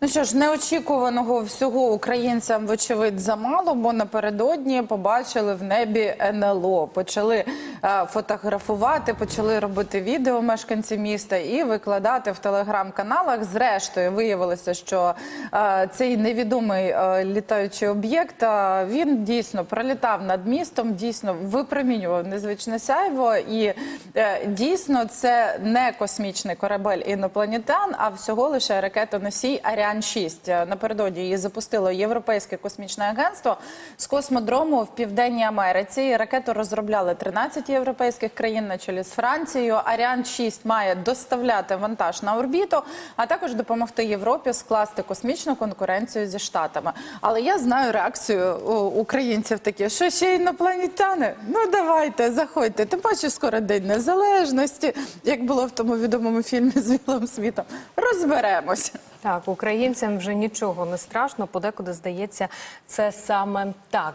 Ну що ж, неочікуваного всього українцям, вочевидь, замало, бо напередодні побачили в небі НЛО. Почали фотографувати, почали робити відео мешканці міста і викладати в телеграм-каналах. Зрештою, виявилося, що е, цей невідомий е, літаючий об'єкт е, він дійсно пролітав над містом, дійсно випромінював незвичне сяйво. І е, дійсно це не космічний корабель інопланетян, а всього лише ракетоносій Аріан 6 Напередодні її запустило Європейське космічне агентство з космодрому в Південній Америці. Ракету розробляли 13 європейських країн на чолі з Францією. Аріан 6 має доставляти вантаж на орбіту, а також допомогти Європі скласти космічну конкуренцію зі штатами. Але я знаю реакцію українців такі, що ще інопланетяни? Ну давайте, заходьте. Тим паче скоро день незалежності, як було в тому відомому фільмі з Вілом Світом. Розберемося. Так, українцям вже нічого не страшно, подекуди здається, це саме так.